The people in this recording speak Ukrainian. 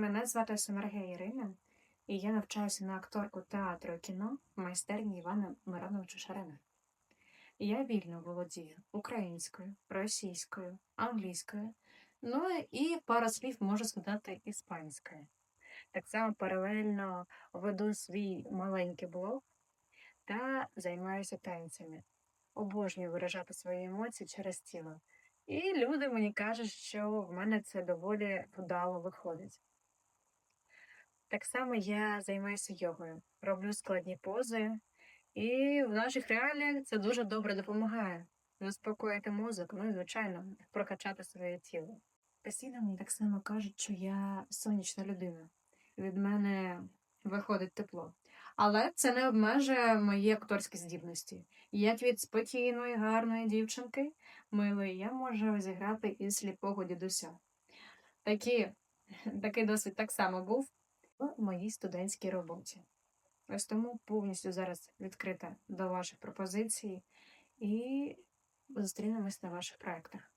Мене звати Семергія Ірина, і я навчаюся на акторку театру і кіно в майстерні Івана Мироновича Шарина. Я вільно володію українською, російською, англійською, ну і пару слів можу згадати іспанською. Так само паралельно веду свій маленький блог та займаюся танцями. Обожнюю виражати свої емоції через тіло. І люди мені кажуть, що в мене це доволі вдало виходить. Так само я займаюся йогою, роблю складні пози, і в наших реаліях це дуже добре допомагає заспокоїти мозок, ну і, звичайно, прокачати своє тіло. Постійно мені так само кажуть, що я сонячна людина. Від мене виходить тепло. Але це не обмежує мої акторські здібності. Як від спокійної, гарної дівчинки, милої, я можу зіграти із сліпого дідуся. Такі, такий досвід так само був в моїй студентській роботі. Ось тому повністю зараз відкрита до ваших пропозицій і зустрінемось на ваших проєктах.